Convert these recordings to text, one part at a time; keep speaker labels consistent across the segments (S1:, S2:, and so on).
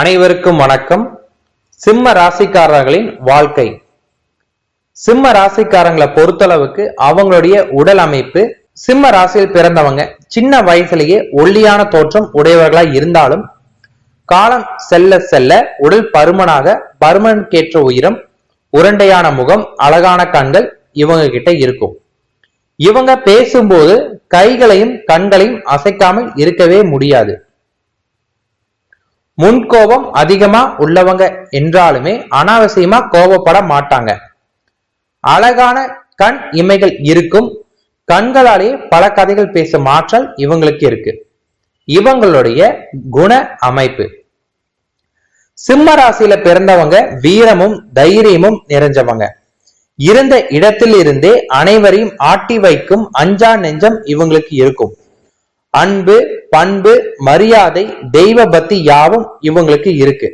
S1: அனைவருக்கும் வணக்கம். சிம்ம ராசிக்காரர்களின் வாழ்க்கை. சிம்ம ராசிக்காரங்களை பொறுத்தளவுக்கு அவங்களுடைய உடல் அமைப்பு சிம்ம ராசியில் பிறந்தவங்க சின்ன வயசுலேயே ஒல்லியான தோற்றம் உடையவர்களா இருந்தாலும் காலம் செல்ல செல்ல உடல் பருமனாக பருமனுக்கேற்ற உயரம் உருண்டையான முகம் அழகான கண்கள் இவங்க கிட்ட இருக்கும். இவங்க பேசும்போது கைகளையும் கண்களையும் அசைக்காமல் இருக்கவே முடியாது. முன்கோபம் அதிகமா உள்ளவங்க என்றாலுமே அனாவசியமா கோபப்பட மாட்டாங்க. அழகான கண் இமைகள் இருக்கும். கண்களாலேயே பல கதைகள் பேசும் ஆற்றல் இவங்களுக்கு இருக்கு. இவங்களுடைய குண அமைப்பு. சிம்ம ராசியில பிறந்தவங்க வீரமும் தைரியமும் நிறைஞ்சவங்க. இருந்த இடத்தில் இருந்தே அனைவரையும் ஆட்டி வைக்கும் அஞ்சா நெஞ்சம் இவங்களுக்கு இருக்கும். அன்பு பண்பு மரியாதை தெய்வ பக்தி யாவும் இவங்களுக்கு இருக்கு.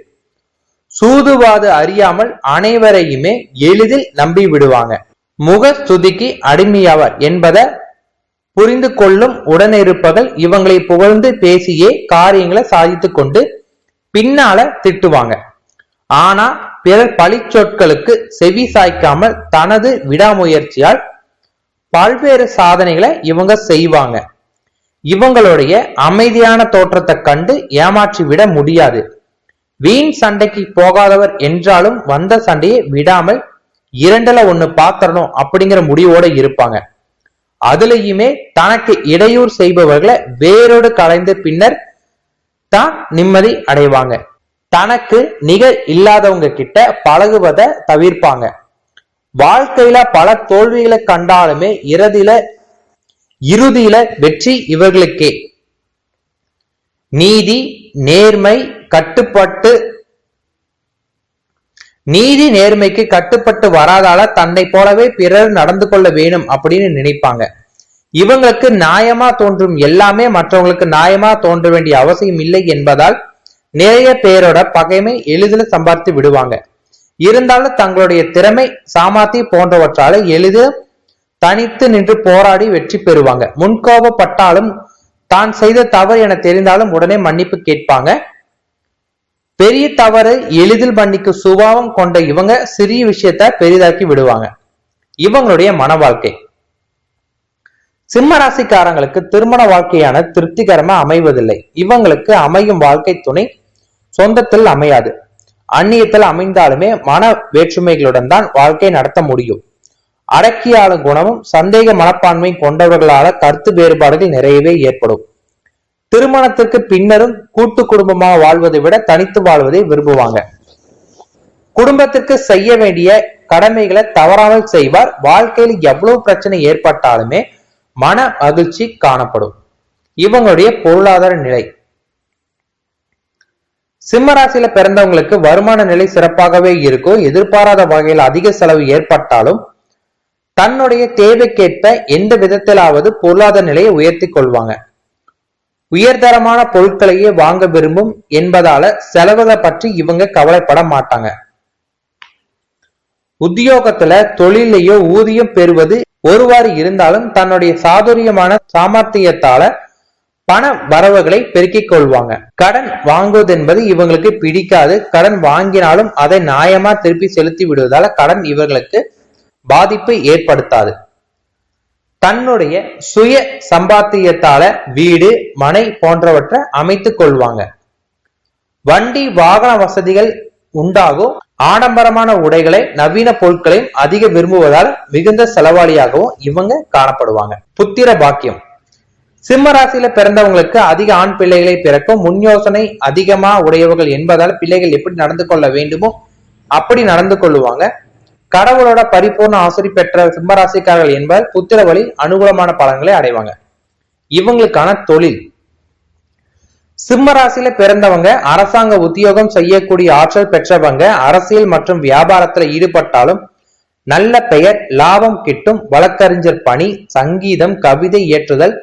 S1: சூதுவாது அறியாமல் அனைவரையுமே எளிதில் நம்பி விடுவாங்க. முக ஸ்துதிக்கு அடிமையாவர் என்பதை புரிந்து கொள்ளும் உடனிருப்பவர்கள் இவங்களை புகழ்ந்து பேசியே காரியங்களை சாதித்து கொண்டு பின்னால திட்டுவாங்க. ஆனா பிறர் பழிச்சொற்களுக்கு செவி சாய்க்காமல் தனது விடாமுயற்சியால் பல்வேறு சாதனைகளை இவங்க செய்வாங்க. இவங்களுடைய அமைதியான தோற்றத்தை கண்டு ஏமாற்றி விட முடியாது. வீண் சண்டைக்கு போகாதவர் என்றாலும் வந்த சண்டையை விடாமல் இரண்டுல ஒண்ணு பாத்திரணும் அப்படிங்கிற முடிவோட இருப்பாங்க. அதுலயுமே தனக்கு இடையூறு செய்பவர்களை வேரோடு கலைந்த பின்னர் தான் நிம்மதி அடைவாங்க. தனக்கு நிகழ் இல்லாதவங்க கிட்ட பழகுவதை தவிர்ப்பாங்க. வாழ்க்கையில பல தோல்விகளை கண்டாலுமே இறுதியில இறுதியில வெற்றி இவர்களுக்கே. நீதி நேர்மை கட்டுப்பட்டு. நீதி நேர்மைக்கு கட்டுப்பட்டு வராதால தன்னை போலவே பிறர் நடந்து கொள்ள வேணும் அப்படின்னு நினைப்பாங்க. இவங்களுக்கு நியாயமா தோன்றும் எல்லாமே மற்றவங்களுக்கு நியாயமா தோன்ற வேண்டிய அவசியம் இல்லை என்பதால் நிறைய பேரோட பகைமை எளிதில் சம்பாதித்து விடுவாங்க. இருந்தாலும் தங்களுடைய திறமை சாமாத்தி போன்றவற்றால எளிதில் தனித்து நின்று போராடி வெற்றி பெறுவாங்க. முன்கோபப்பட்டாலும் தான் செய்த தவறு என தெரிந்தாலும் உடனே மன்னிப்பு கேட்பாங்க. பெரிய தவறு எளிதில் மன்னிக்கும் சுபாவம் கொண்ட இவங்க சிறிய விஷயத்த பெரிதாக்கி விடுவாங்க. இவங்களுடைய மன வாழ்க்கை. சிம்ம ராசிக்காரங்களுக்கு திருமண வாழ்க்கையான திருப்திகரமா அமைவதில்லை. இவங்களுக்கு அமையும் வாழ்க்கை துணை சொந்தத்தில் அமையாது. அந்நியத்தில் அமைந்தாலுமே மன வேற்றுமைகளுடன் தான் வாழ்க்கை நடத்த முடியும். அடக்கியாளும் குணமும் சந்தேக மனப்பான்மை கொண்டவர்களால கருத்து வேறுபாடுகள் நிறையவே ஏற்படும். திருமணத்திற்கு பின்னரும் கூட்டு குடும்பமாக வாழ்வதை விட தனித்து வாழ்வதை விரும்புவாங்க. குடும்பத்திற்கு செய்ய வேண்டிய கடமைகளை தவறாமல் செய்வார். வாழ்க்கையில் எவ்வளவு பிரச்சனை ஏற்பட்டாலுமே மன மகிழ்ச்சி காணப்படும். இவங்களுடைய பொருளாதார நிலை. சிம்மராசியில பிறந்தவங்களுக்கு வருமான நிலை சிறப்பாகவே இருக்கும். எதிர்பாராத வகையில் அதிக செலவு ஏற்பட்டாலும் தன்னுடைய தேவைக்கேற்ப எந்த விதத்திலாவது பொருளாதார நிலையை உயர்த்தி கொள்வாங்க. உயர்தரமான பொருட்களையே வாங்க விரும்பும் என்பதால செலவுகளை பற்றி இவங்க கவலைப்பட மாட்டாங்க. உத்தியோகத்துல தொழிலையோ ஊதியம் பெறுவது ஒருவாறு இருந்தாலும் தன்னுடைய சாதுரியமான சாமர்த்தியத்தால பண வரவுகளை பெருக்கிக் கொள்வாங்க. கடன் வாங்குவது என்பது இவங்களுக்கு பிடிக்காது. கடன் வாங்கினாலும் அதை நியாயமா திருப்பி செலுத்தி விடுவதால கடன் இவர்களுக்கு பாதிப்பை ஏற்படுத்தாது. தன்னுடைய சுய சம்பாத்தியத்தால வீடு மனை போன்றவற்றை அமைத்துக் கொள்வாங்க. வண்டி வாகன வசதிகள் உண்டாகும். ஆடம்பரமான உடைகளை நவீன பொருட்களையும் அதிக விரும்புவதால் மிகுந்த செலவாளியாகவும் இவங்க காணப்படுவாங்க. புத்திர பாக்கியம். சிம்ம ராசியில பிறந்தவங்களுக்கு அதிக ஆண் பிள்ளைகளை பிறக்கும் முன் யோசனை அதிகமா உடையவர்கள் என்பதால் பிள்ளைகள் எப்படி நடந்து கொள்ள வேண்டுமோ அப்படி நடந்து கொள்ளுவாங்க. கடவுளோட பரிபூர்ண ஆசிரி பெற்ற சிம்மராசிக்காரர்கள் என்பவர் புத்திர வழி அனுகூலமான பலன்களை அடைவாங்க. இவங்களுக்கான தொழில். சிம்ம ராசியில பிறந்தவங்க அரசாங்க உத்தியோகம் செய்யக்கூடிய ஆற்றல் பெற்றவங்க அரசியல் மற்றும் வியாபாரத்துல ஈடுபட்டாலும் நல்ல பெயர் லாபம் கிட்டும் வழக்கறிஞர் பணி சங்கீதம் கவிதை இயற்றுதல்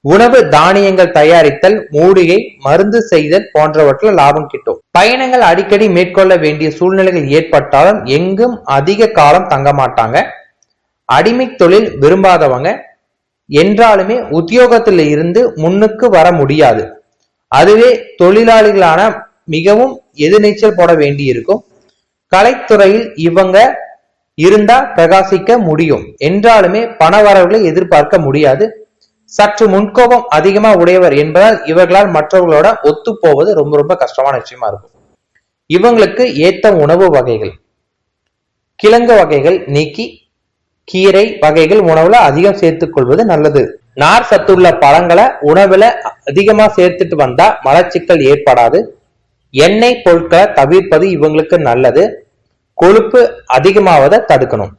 S1: உணவு தானியங்கள் தயாரித்தல் மூலிகை மருந்து செய்தல் போன்றவற்றில் லாபம் கிட்டும். பயணங்கள் அடிக்கடி மேற்கொள்ள வேண்டிய சூழ்நிலைகள் ஏற்பட்டாலும் எங்கும் அதிக காலம் தங்க மாட்டாங்க. அடிமை தொழில் விரும்பாதவங்க. என்றாலுமே உத்தியோகத்தில் இருந்து முன்னுக்கு வர முடியாது. அதுவே தொழிலாளிகளான மிகவும் எதிர்நீச்சல் போட வேண்டி இருக்கும் கலைத்துறையில் இவங்க இருந்தா பிரகாசிக்க முடியும். என்றாலுமே பண வரவுகளை எதிர்பார்க்க முடியாது. சற்று முன்கோபம் அதிகமா உடையவர் என்பதால் இவர்களால் மற்றவர்களோட ஒத்து போவது ரொம்ப ரொம்ப கஷ்டமான விஷயமா இருக்கும். இவங்களுக்கு ஏத்த உணவு வகைகள். கிழங்கு வகைகள் நீக்கி கீரை வகைகள் உணவுல அதிகம் சேர்த்துக் கொள்வது நல்லது. நார் சத்துள்ள பழங்களை உணவுல அதிகமா சேர்த்துட்டு வந்தா மலச்சிக்கல் ஏற்படாது. எண்ணெய் பொருட்களை தவிர்ப்பது இவங்களுக்கு நல்லது. கொழுப்பு அதிகமாவதை தடுக்கணும்.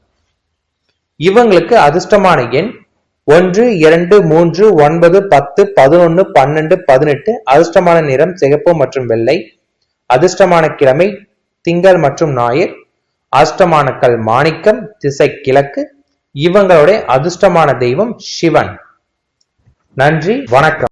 S1: இவங்களுக்கு அதிர்ஷ்டமான எண் ஒன்று இரண்டு மூன்று ஒன்பது பத்து பதினொன்னு பன்னெண்டு பதினெட்டு அதிர்ஷ்டமான நிறம் சிகப்பு மற்றும் வெள்ளை. அதிர்ஷ்டமான கிழமை திங்கள் மற்றும் ஞாயிறு. அதிர்ஷ்டமான கல் மாணிக்கம் திசை கிழக்கு. இவங்களுடைய அதிர்ஷ்டமான தெய்வம் சிவன். நன்றி வணக்கம்.